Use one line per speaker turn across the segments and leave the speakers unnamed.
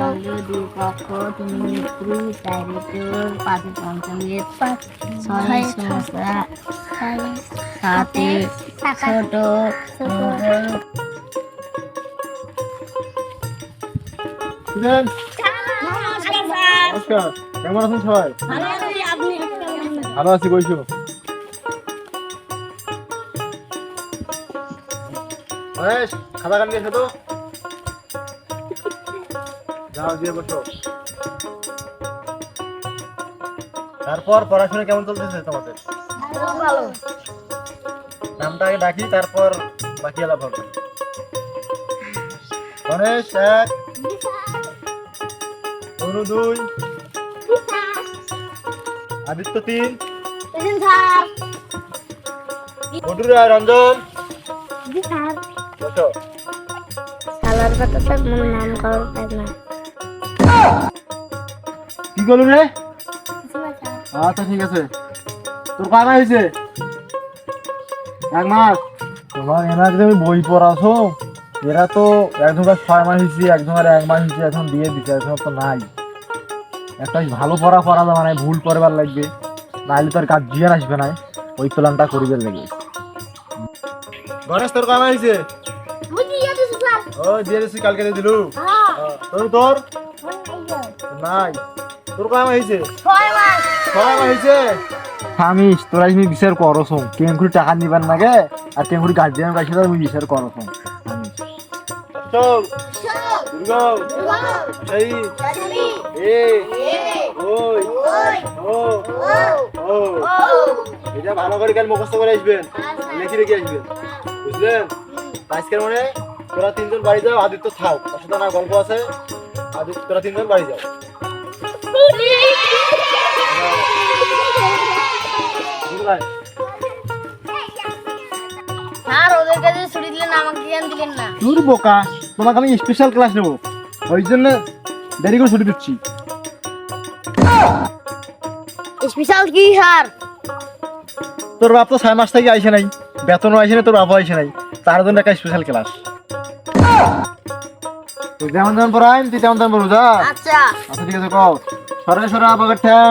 সঙ্গে দুই পক্ষ তিন মিত্রি চার চোর পাঁচে পঞ্চমী ছয় সমস্যা সাতে ছোট
কেমন আছেন সবাই ভালো আছি বইসো খাতা কান গেছে তো যাও বসো। তারপর পড়াশোনা কেমন চলতেছে তোমাদের?
ভালো।
নামটা আগে ডাকি তারপর বাকি আলাপ হবে। গণেশ এক। অনু দুই। আদিত্য তিন। রঞ্জন। বসো।
সালার কথা স্যার নাম কারোর না।
কি করলু রে? আচ্ছা ঠিক আছে। তোর কানা হয়েছে? এক মাস। তোমার এনা যদি আমি বই পড়াছো? এরা তো একজনের ছয় মাস হয়েছে একজনের এক মাস হয়েছে এখন দিয়ে দিচ্ছে এখন তো নাই। একটা ভালো পড়া পড়া যাবে না ভুল করবার লাগবে। নাহলে তোর কাজ জিয়ান আসবে না ওই প্ল্যানটা করিবে লাগে গণেশ তোর কানা হয়েছে? ও দিয়ে দিচ্ছি কালকে দিয়ে দিলু। তোর তোর? নাই। তোর কানা হয়েছে
ছয় মাস।
ছয় মাস হয়েছে স্বামী তোরা তুমি বিচার করছ কেমকুড়ি টাকা নিবার নাগে আর কেমকুড়ি গার্জিয়ান কাছে তুমি বিচার করছ চল। দুর্গা এই। এ ওই ও ও এটা ভালো করে কাল মুখস্থ করে আসবেন লিখে রেখে আসবেন বুঝলেন আজকের মানে তোরা তিনজন বাড়ি যাও আদিত্য থাক। তার সাথে না গল্প আছে আদিত্য তোরা তিনজন বাড়ি যাও। বুঝলেন
স্যার ওদের কাছে ছুটি দিলেন আমাকে কেন দিলেন না?
তোর বোকা তোমাকে আমি স্পেশাল ক্লাস নেব ওই জন্য দেরি করে ছুটি দিচ্ছি।
স্পেশাল কি স্যার
তোর বাপ তো ছয় মাস থেকে আইসে নাই বেতনও আইসে নাই তোর বাপও আইসে নাই। তার জন্য একটা স্পেশাল ক্লাস তুই যেমন যেমন পড়াই তুই তেমন তেমন পড়ব যা।
আচ্ছা।
আচ্ছা ঠিক আছে কও। সরে সরে আবার ঠ্যাং।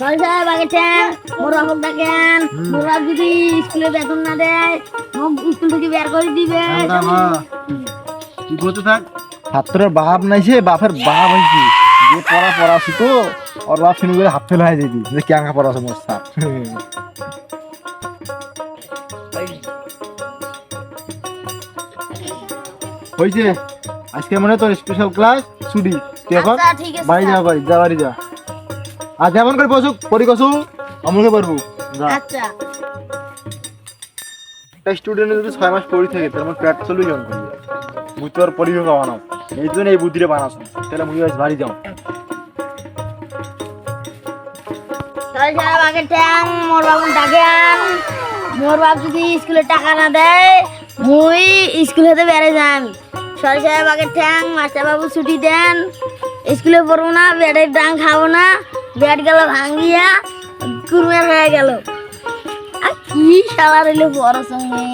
সরে সরে আমাকে
মোরা
হোক দেখেন।
মোরা যদি
স্কুলে বেতন না দেয় স্কুল থেকে বের করে দিবে।
বলতে থাক? ছাত্রের বাপ নাইছে বাপের বাপ হয়েছি যে পড়া পড়াছি তো ওর বাপ শুনি করে হাত ফেলে হয়ে যে কেঙ্গা পড়াছে মোর সাপ হয়েছে আজকে মনে হয় তোর স্পেশাল ক্লাস ছুটি। তুই এখন?
আচ্ছা,
বাড়ি যা। বাড়ি যা বাড়ি যা। আর যেমন করে বসুক পরি কসু আমলকে পারব যা।
আচ্ছা।
একটা স্টুডেন্ট যদি ছয় মাস পড়ি থাকে তার আমার পেট চলবে কেমন করি? মুই তো আর পরিবেশ বানাও। এই জন্য এই বুদ্ধিটা বানাস তাহলে মুই আজ বাড়ি যাও।
ট্যাং মোর বাবু ডাকে মোর বাপ যদি স্কুলে টাকা না দেয় মুই স্কুল হতে বেড়ে যান সরে সরে আমাকে ট্যাং মাস্টার বাবু ছুটি দেন। স্কুলে পড়ব না বেডের ডাং খাব না। বেড গেল ভাঙ্গিয়া কুরমের হয়ে গেল। আর কি শালা রইল বড় সঙ্গে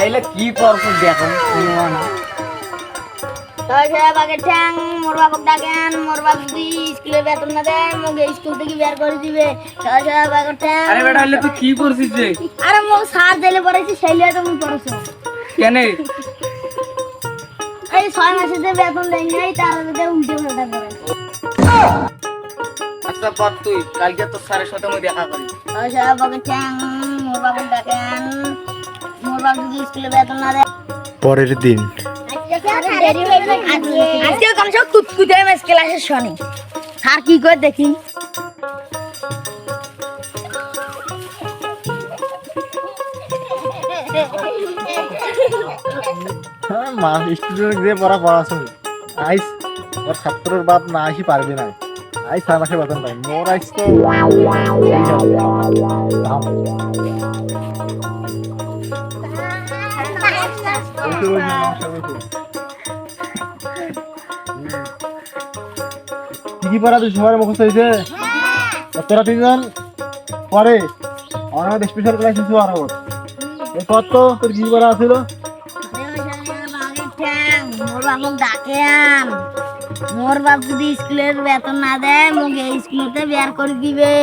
এইলে কি করছ দেখো শুনব না। আরে
মো সার দিলে পড়েছি সেই লিয়ে তুমি পড়েছো।
কেন?
এই ছয় মাসে যে বেতন দেয় নাই তার মধ্যে উল্টে পাল্টা করে।
আচ্ছা পর তুই কালকে তোর স্যারের সাথে আমি দেখা করি।
সরে আমাকে মোর বাবু ডাকেন মোর বাবু যদি স্কুলে বেতন না দেয়?
পরের দিন।
আজকে কম সব কুতকুতে মেস ক্লাসে শনি স্যার কি করে দেখি?
মা স্টুডেন্ট দিয়ে পড়া পড়াশোনা আইস ওর ছাত্রের বাপ না আসি পারবে না। আইস ছয় মাসের বেতন পাই মোর আইস তো। কি কি পড়া তুই সবার মুখস্থ হয়েছে? আর তোরা তিনজন? পরে। আমার স্পেশাল ক্লাস আরও। এই পর তো তোর কি পড়া ছিল
বাবু ডাকে আন মোর বাপ যদি স্কুলের বেতন না দেয় মুখে স্কুলেতে বের করে দিবে।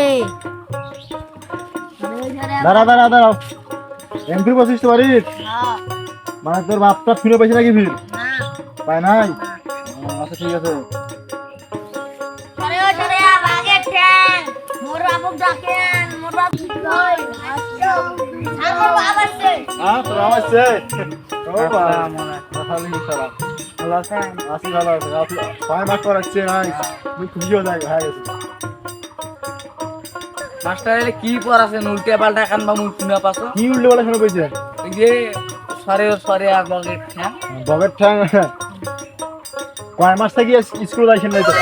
দাঁড়া দাঁড়া দাঁড়াও। এমপি পঁচিশ তো পারিস মানে তোর বাপটা ফিরে পাইছে নাকি ফির? পায় নাই? আচ্ছা ঠিক আছে।
বাঘের ঠ্যাং। মোর বাবু ডাকে আন মোর বাপ কই আমার বাপ আছে।
হ্যাঁ তোর আমার সে ও বাবা
ভালো আছেন?
ভালো আছে মাস যাই হয়ে গেছে
মাস্টার এলে কি পড়াছেন উল্টে পাল্টা কান বা মুখ শুনে পাছো?
কি উল্টো বলে শুনে কইছে
ওই যে সরে সরে আর বগের ঠ্যাং।
বগের ঠ্যাং? কয় মাস থেকে স্কুল যাইছেন নাই
ছয়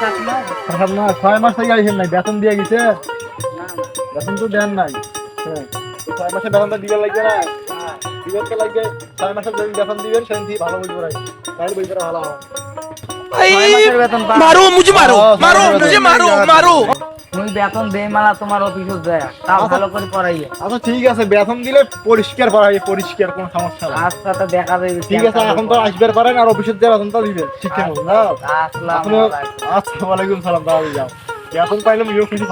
সাত মাস?
সাত না ছয় মাস থেকে আইছেন নাই বেতন দিয়ে গেছে? বেতন তো দেন নাই। হ্যাঁ। ছয় মাসের বেতনটা দিবে লাগবে না? দিবেন তো লাগবে। বেতন
দে মালা তোমার অফিসে যায়। তা
আচ্ছা।, আচ্ছা। ঠিক আছে বেতন দিলে পরিষ্কার পড়াইয়ে পরিষ্কার কোনো সমস্যা
আচ্ছা দেখা যাবে
ঠিক আছে এখন তো আসবে পারেন আর অফিসে যায় বেতনটা দিবেন ঠিক আছে আচ্ছা, না
আসসালামু
আলাইকুম। আসসালামু আলাইকুম সালাম দাও যাও। বেতন পাইলাম ইও খুশি